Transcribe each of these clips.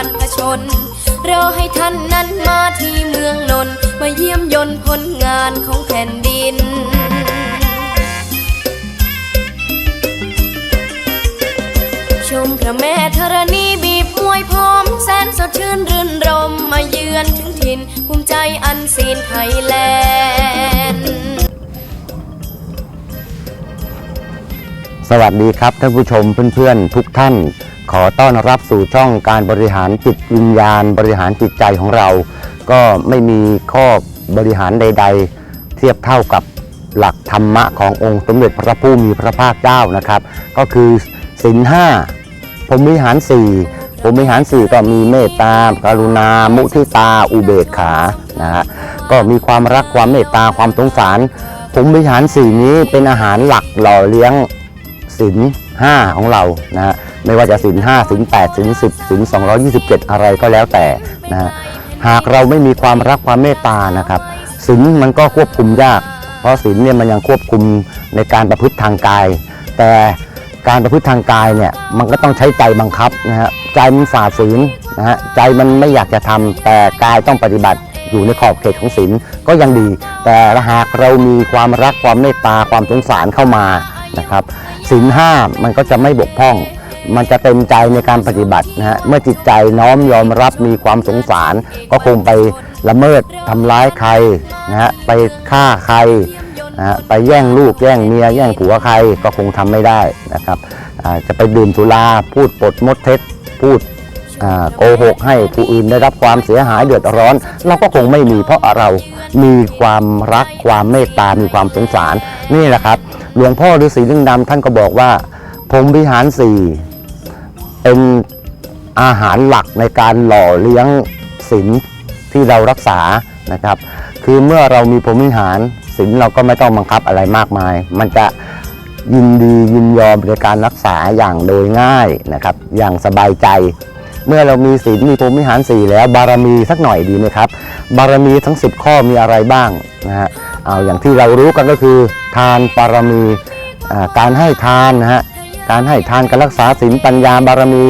รรพชน รอให้ท่านนั้นมาที่เมืองนนท์มาเยี่ยมยนต์ผลงานของแผ่นดินชมพระแม่ธรณีบีบมวยพร้อมแสนสดชื่นรื่นรมมาเยือนถึงถิ่นภูมิใจอันซีนไทยแลนด์สวัสดีครับท่านผู้ชมเพื่อนๆทุกท่าน ขอต้อนรับสู่ช่องการบริหารจิตวิญญาณ บริหารจิตใจของเรา ก็ไม่มีข้อบริหารใด ๆ เทียบเท่ากับหลักธรรมะขององค์สมเด็จพระผู้มีพระภาคเจ้านะครับ ก็คือศีลห้าพรมวิหารสี่พรมวิหารสี่ก็มีเมตตากรุณา มุทิตา อุเบกขานะฮะก็มีความรักความเมตตาความสงสารพรมวิหารสี่นี้เป็นอาหารหลักหล่อเลี้ยง ศีลห้าของเรานะฮะไม่ว่าจะศีลห้าศีลแปดศีลสิบศีลสองยี่สิบเจ็ดอะไรก็แล้วแต่นะฮะหากเราไม่มีความรักความเมตตานะครับศีลมันก็ควบคุมยาก เพราะศีลเนี่ยมันยังควบคุมในการประพฤติทางกาย แต่การประพฤติทางกายเนี่ยมันก็ต้องใช้ใจบังคับนะฮะใจมันฝ่าฝืนนะฮะใจมันไม่อยากจะทำแต่กายต้องปฏิบัติอยู่ในขอบเขตของศีลก็ยังดี แต่หากเรามีความรักความเมตตาความสงสารเข้ามานะครับ ศีลห้ามันก็จะไม่บกพร่อง มันจะเต็มใจในการปฏิบัตินะฮะเมื่อจิตใจน้อมยอมรับมีความสงสาร ก็คงไปละเมิดทำร้ายใครนะฮะไปฆ่าใครนะฮะไปแย่งลูกแย่งเมียแย่งผัวใครก็คงทำไม่ได้นะครับจะไปดื่มสุราพูดปดมดเท็จพูด โกหกให้ผู้อื่นได้รับความเสียหายเดือดร้อน เราก็คงไม่มีเพราะเรามีความรักความเมตตา มีความสงสารนี่แหละครับ หลวงพ่อฤาษีลิงดำท่านก็บอกว่าพรมวิหารสี่เป็นอาหารหลักในการหล่อเลี้ยงศีลที่เรารักษานะครับ คือเมื่อเรามีพรหมวิหารศีลเราก็ไม่ต้องบังคับอะไรมากมาย มันจะยินดียินยอมในการรักษาอย่างโดยง่ายนะครับ อย่างสบายใจ เมื่อเรามีศีลมีพรหมวิหารสี่แล้ว บารมีสักหน่อยดีไหมครับ บารมีทั้ง 10 ข้อมีอะไรบ้างนะฮะเอาอย่างที่เรารู้กันก็คือ ทานบารมีการให้ทานนะฮะการให้ทานการรักษาศีลปัญญาบารมี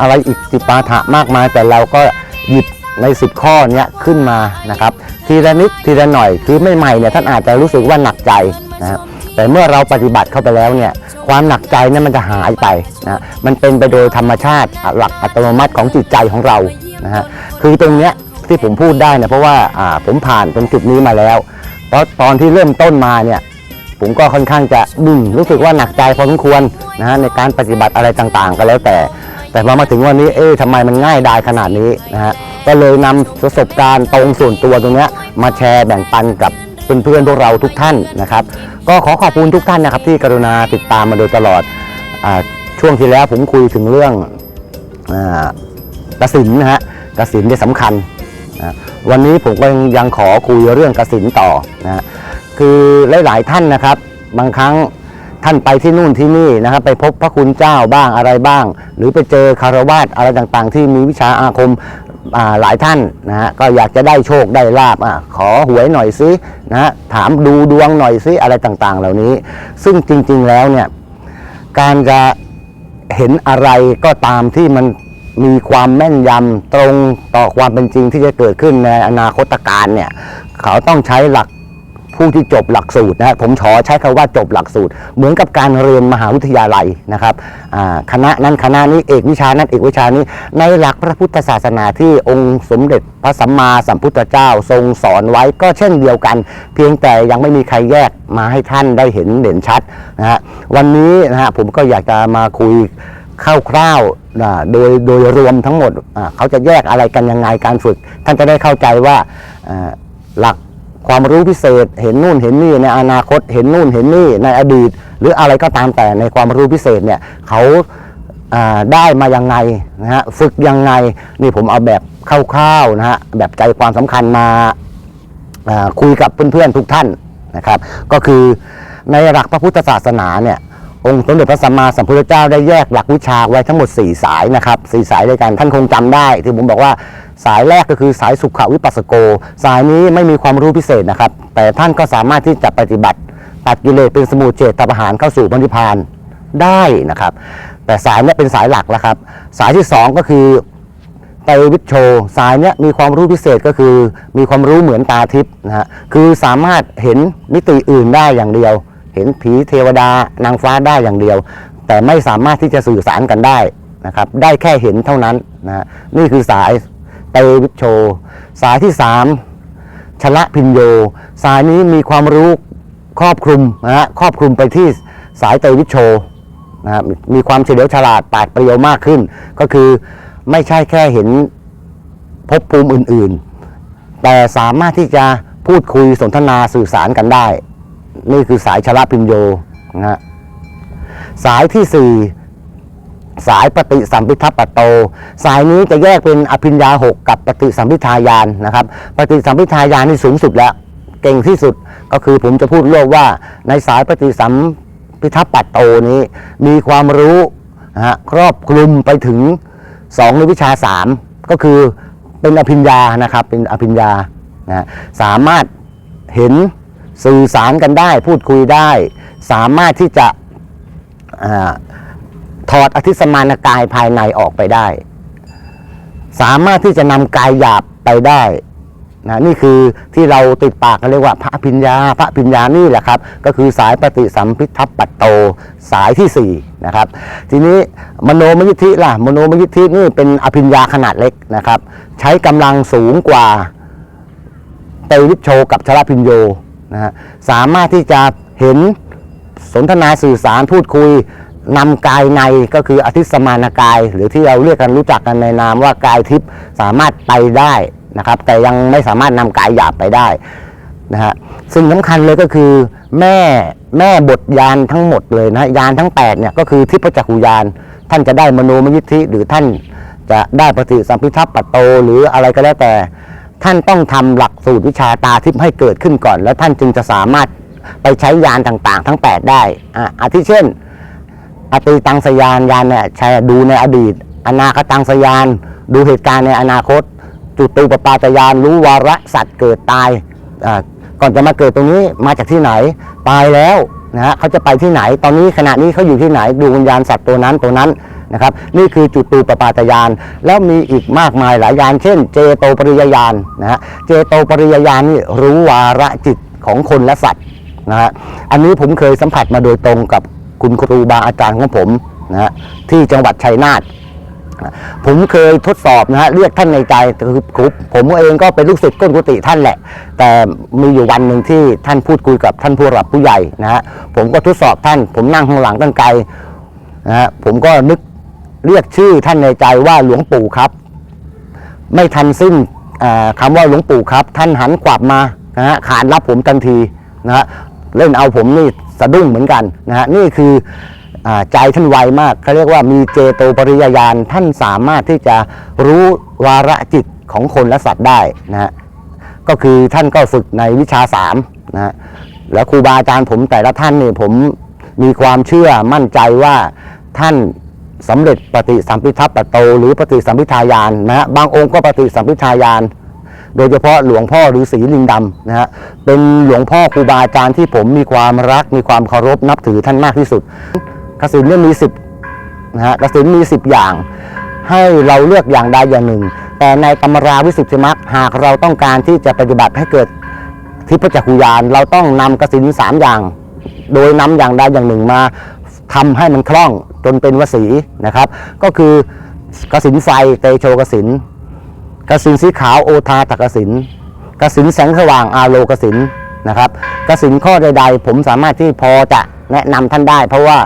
อะไรอีกจิปาถะมากมาย แต่เราก็หยิบใน 10 ข้อนี้ขึ้นมานะครับทีละนิดทีละหน่อยคือไม่ใหม่เนี่ยท่านอาจจะรู้สึกว่าหนักใจนะฮะแต่เมื่อเราปฏิบัติเข้าไปแล้วเนี่ย ความหนักใจนี่ยมันจะหายไปนะมันเป็นไปโดยธรรมชาติหลักอัตโนมัติของจิตใจของเรานะฮะคือตรงเนี้ยที่ผมพูดได้เนี่ยเพราะว่าผมผ่านตรงจุดนี้มาแล้ว เพราะตอนที่เริ่มต้นมาเนี่ยผมก็ค่อนข้างจะบึ้งรู้สึกว่าหนักใจพอสมควรนะฮะในการปฏิบัติอะไรต่างๆ ก็แล้วแต่ แต่พอมาถึงวันนี้เอ๊ะทำไมมันง่ายดายขนาดนี้นะฮะก็เลยนำประสบการณ์ตรงส่วนตัวตรงเนี้ยมาแชร์แบ่งปันกับ เพื่อนๆพวกเราทุกท่านนะครับ ก็ขอขอบคุณทุกท่านนะครับ ที่กรุณาติดตามมาโดยตลอดอช่วงที่แล้วผมคุยถึงเรื่องอากสินนะฮะกระสินเนี่สำคัญนะวันนี้ผมก็ยังขอคุยเรื่องกระสินต่อนะฮะคือหลายๆท่านนะครับ บางครั้งท่านไปที่นู่นที่นี่นะครับไปพบพระคุณเจ้าบ้างอะไรบ้าง หรือไปเจอคารวาสอะไรต่างๆ ที่มีวิชาอาคม หลายท่านนะฮะก็อยากจะได้โชคได้ลาบอะขอหวยหน่อยซินะฮะถามดูดวงหน่อยซิอะไรต่างๆ เหล่านี้ ซึ่งจริงๆแล้วเนี่ยการจะเห็นอะไรก็ตามที่มันมีความแม่นยำตรงต่อความเป็นจริงที่จะเกิดขึ้นในอนาคตการเนี่ย เขาต้องใช้หลัก ผู้ที่จบหลักสูตรนะฮะผมขอใช้คำว่าจบหลักสูตร เหมือนกับการเรียนมหาวิทยาลัยนะครับคณะนั้นคณะนี้เอกวิชานั้นเอกวิชานี้ในหลักพระพุทธศาสนาที่องค์สมเด็จพระสัมมาสัมพุทธเจ้าทรงสอนไว้ก็เช่นเดียวกัน เพียงแต่ยังไม่มีใครแยกมาให้ท่านได้เห็นเด่นชัดนะฮะวันนี้นะฮะผมก็อยากจะมาคุยคร่าวๆนะโดยโดยรวมทั้งหมดเขาจะแยกอะไรกันยังไงการฝึก ท่านจะได้เข้าใจว่าหลัก ความรู้พิเศษ เห็นนู่นเห็นนี่ในอนาคต เห็นนู่นเห็นนี่ในอดีต หรืออะไรก็ตามแต่ในความรู้พิเศษเนี่ยเขาได้มายังไงนะฮะฝึกยังไงนี่ผมเอาแบบคร่าวๆนะฮะแบบใจความสำคัญมาคุยกับเพื่อนๆทุกท่านนะครับ ก็คือในหลักพระพุทธศาสนาเนี่ย องค์สมเด็จพระสัมมาสัมพุทธเจ้าได้แยกหลักวิชาไว้ทั้งหมด 4 สายนะครับ4สายด้วยกันท่านคงจำได้ที่ผมบอกว่าสายแรกก็คือสายสุขวิปัสสโก สายนี้ไม่มีความรู้พิเศษนะครับ แต่ท่านก็สามารถที่จะปฏิบัติตัดกิเลสเป็นสมุทเฉตประหารเข้าสู่พรนิพพานได้นะครับ แต่สายนี้เป็นสายหลักแล้วครับ สายที่สองก็คือไตรวิทโช สายนี้มีความรู้พิเศษก็คือ มีความรู้เหมือนตาทิพย์นะฮะคือสามารถเห็นมิติอื่นได้อย่างเดียว เห็นผีเทวดานางฟ้าได้อย่างเดียว แต่ไม่สามารถที่จะสื่อสารกันได้นะครับ ได้แค่เห็นเท่านั้นนะนี่คือสายไตวิโช สายที่สามชละพินโย สายนี้มีความรู้ครอบคลุมนะฮะครอบคลุมไปที่สายเตยวิชโชนะมีความเฉลียวฉลาดปาดเปรียวมากขึ้น ก็คือไม่ใช่แค่เห็นภพภูมิอื่น ๆ แต่สามารถที่จะพูดคุยสนทนาสื่อสารกันได้ นี่คือสายชลพินโยนะฮะสายที่สี่สายปฏิสัมพิทัปโต สายนี้จะแยกเป็นอภิญญาหกกับปฏิสัมพิทายานนะครับ ปฏิสัมพิทายานนี่สูงสุดแล้ว เก่งที่สุดก็คือผมจะพูดโลกว่าในสายปฏิสัมพิทัปโตนี้ มีความรู้นะฮะครอบคลุมไปถึงสองในวิชาสามก็คือเป็นอภิญญานะครับ เป็นอภิญญานะสามารถเห็น สื่อสารกันได้ พูดคุยได้ สามารถที่จะอถอดอธิสมานกายภายในออกไปได้ สามารถที่จะนำกายหยาบไปได้นะนี่คือที่เราติดปากกันเรียกว่าพระอภิญญา พระอภิญญานี่แหละครับ ก็คือสายปฏิสัมพิทัปปัตโตสายที่สี่นะครับ ทีนี้มโนมยิทธิล่ะมโนมยิทธินี่เป็นอภิญญาขนาดเล็กนะครับ ใช้กำลังสูงกว่าเตวิชโชกับชลพิญโย นะฮะสามารถที่จะเห็นสนทนาสื่อสารพูดคุยนำกายในก็คืออธิสมานกาย หรือที่เราเรียกกันรู้จักกันในนามว่ากายทิพย์สามารถไปได้นะครับ แต่ยังไม่สามารถนำกายหยาบไปได้นะฮะสิ่งสำคัญเลยก็คือแม่แม่บทยานทั้งหมดเลยนะยานทั้ง8เนี่ยก็คือทิพจักขุยานท่านจะได้มโนมยิทธิหรือท่านจะได้ปฏิสัมพิทัพปปโตหรืออะไรก็แล้วแต่ ท่านต้องทำหลักสูตรวิชาตาทิพย์ให้เกิดขึ้นก่อน แล้วท่านจึงจะสามารถไปใช้ยานต่างๆ ทั้ง 8 ได้อะอาทิเช่น อติตังสยานยานเนี่ยใช้ดูในอดีต อนาคตังสยาน ดูเหตุการณ์ในอนาคต จุตูปปาตยานรู้วาระสัตว์เกิดตายอ่าก่อนจะมาเกิดตรงนี้มาจากที่ไหน ตายแล้วนะฮะเขาจะไปที่ไหน ตอนนี้ขณะนี้เขาอยู่ที่ไหน ดูวิญญาณสัตว์ตัวนั้นตัวนั้น นะครับนี่คือจุตูปปาตยาน แล้วมีอีกมากมายหลายยาน เช่น เจโตปริยญาณนะฮะเจโตปริยญาณนี่รู้วาระจิตของคนและสัตว์นะฮะอันนี้ผมเคยสัมผัสมาโดยตรงกับคุณครูบาอาจารย์ของผมนะฮะที่จังหวัดชัยนาทผมเคยทดสอบนะฮะเรียกท่านในใจคือครูผมเองก็เป็นลูกศิษย์ก้นกุฏิท่านแหละ แต่มีอยู่วันหนึ่งที่ท่านพูดคุยกับท่านผู้หลักผู้ใหญ่นะฮะผมก็ทดสอบท่าน ผมนั่งข้างหลังตั้งไกลนะฮะผมก็นึก เรียกชื่อท่านในใจว่าหลวงปู่ครับ ไม่ทันสิ้นอ่าคำว่าหลวงปู่ครับ ท่านหันกลับมานะฮะขานรับผมทันทีนะฮะเล่นเอาผมนี่สะดุ้งเหมือนกันนะฮะนี่คืออใจท่านไวมากเขาเรียกว่ามีเจโตปริยญาณท่านสามารถที่จะรู้วาระจิตของคนและสัตว์ได้นะฮะก็คือท่านก็ฝึกในวิชาสามนะฮะแล้วครูบาอาจารย์ผมแต่ละท่านเนี่ยผมมีความเชื่อมั่นใจว่าท่าน สำเร็จปฏิสัมพิทัปโต หรือปฏิสัมพิทายานนะฮะบางองค์ก็ปฏิสัมพิทายานโดยเฉพาะหลวงพ่อฤาษีลิงดำนะฮะเป็นหลวงพ่อครูบาอาจารย์ที่ผมมีความรักมีความเคารพนับถือท่านมากที่สุดกสินเนี่ยมีสิบนะฮะกสินมีสิบอย่าง ให้เราเลือกอย่างใดอย่างหนึ่ง แต่ในตำราวิสุทธิมรรคหากเราต้องการที่จะปฏิบัติให้เกิดทิพจักขุยานเราต้องนำกสินสามอย่าง โดยนำอย่างใดอย่างหนึ่งมาทำให้มันคล่อง จนเป็นวสีนะครับ ก็คือกสินไฟเตโชกสินกสินสีขาวโอทาตกสินกสินแสงสว่างอาโลกสินนะครับกสินข้อใด ๆ ผมสามารถที่พอจะแนะนำท่านได้ เพราะว่า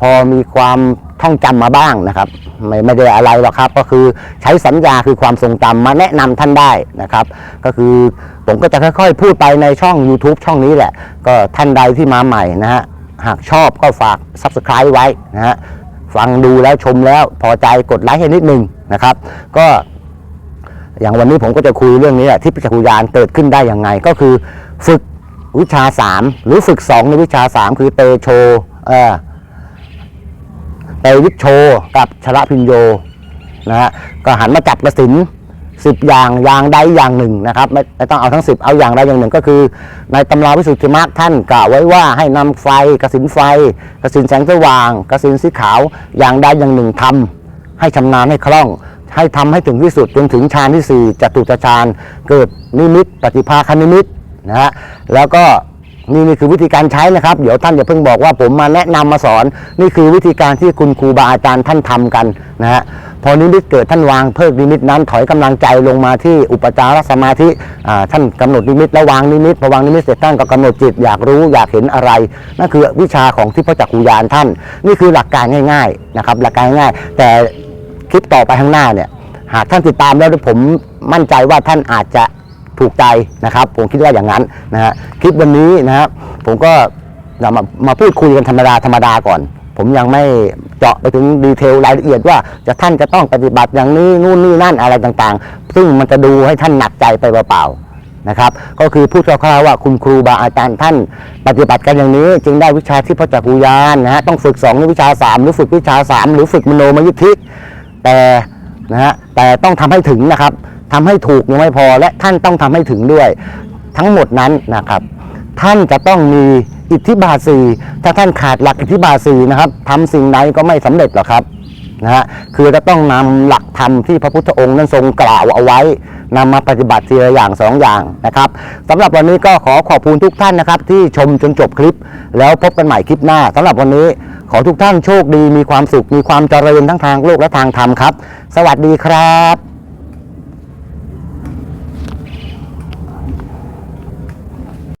พอมีความท่องจำมาบ้างนะครับ ไม่ไม่ได้อะไรหรอกครับ ก็คือใช้สัญญาคือความทรงจำมาแนะนำท่านได้นะครับ ก็คือผมก็จะค่อยๆ พูดไปในช่อง YouTube ช่องนี้แหละ ก็ท่านใดที่มาใหม่นะฮะหากชอบก็ฝาก Subscribe ไว้นะฮะ ฟังดูแล้วชมแล้วพอใจกดไลค์ให้นิดนึงนะครับ ก็อย่างวันนี้ผมก็จะคุยเรื่องนี้ที่จักรยานเกิดขึ้นได้อย่างไง ก็คือฝึกวิชา 3 หรือฝึก 2 ในวิชา 3 คือเตโชเออเตวิชโช กับชละพินโยนะฮะก็หันมาจับกระสิน 10 อย่างอย่างใดอย่างหนึ่งนะครับไม่ไม่ต้องเอาทั้ง 10 เอาอย่างใดอย่างหนึ่งก็คือ ในตำราวิสุทธิมรรคท่านกล่าวไว้ว่าให้นำไฟกสินไฟกสินแสงสว่างกสินสีขาวอย่างใดอย่างหนึ่งทำให้ชำนาญให้คล่อง ให้ทำให้ถึงที่สุดจนถึงฌานที่ 4จตุตฌานเกิดนิมิตปฏิภาคนิมิตนะฮะแล้วก็นี่นี่คือวิธีการใช้นะครับ เดี๋ยวท่านอย่าเพิ่งบอกว่าผมมาแนะนำมาสอน นี่คือวิธีการที่คุณครูบาอาจารย์ท่านทำกันนะฮะ พอนิมิตเกิดท่านวางเพิกนิมิตนั้น ถอยกำลังใจลงมาที่อุปจารสมาธิท่านกำหนดนิมิตแล้ววางนิมิตพอวางนิมิตเสร็จท่านก็กำหนดจิตอยากรู้อยากเห็นอะไรนั่นคือวิชาของที่พระจักขุยานท่าน นี่คือหลักการง่ายๆนะครับหลักการง่ายแต่คลิปต่อไปข้างหน้าเนี่ยหากท่านติดตามแล้วผมมั่นใจว่าท่านอาจจะถูกใจนะครับผมคิดว่าอย่างนั้นนะฮะคลิปวันนี้นะครับผมก็มามาพูดคุยกันธรรมดาธรรมดาก่อน ผมยังไม่เจาะไปถึงดีเทลรายละเอียดว่าจะท่านจะต้องปฏิบัติอย่างนี้นู่นนี่นั่นอะไรต่างๆ ซึ่งมันจะดูให้ท่านหนักใจไปเปล่าๆนะครับ ก็คือพูดคร่าวๆว่าคุณครูบาอาจารย์ท่านปฏิบัติกันอย่างนี้ จึงได้วิชาที่พระจักรุยานนะฮะต้องฝึกสองหรือวิชาสามหรือฝึกวิชาสามหรือฝึกมโนมยิทธิแต่นะฮะแต่ต้องทำให้ถึงนะครับทำให้ถูกยังไม่พอและท่านต้องทำให้ถึงด้วย ทั้งหมดนั้นนะครับ ท่านจะต้องมี อิทธิบาสีถ้าท่านขาดหลักอิทธิบาสีนะครับทำสิ่งใดก็ไม่สำเร็จหรอกครับนะฮะคือจะต้องนำหลักธรรมที่พระพุทธองค์นั้นทรงกล่าวเอาไว้นำมาปฏิบัติทีละอย่างสองอย่างนะครับสำหรับวันนี้ก็ขอขอบคุณทุกท่านนะครับ ที่ชมจนจบคลิป แล้วพบกันใหม่คลิปหน้าสำหรับวันนี้ขอทุกท่านโชคดีมีความสุขมีความเจริญทั้งทางโลกและทางธรรมครับ สวัสดีครับ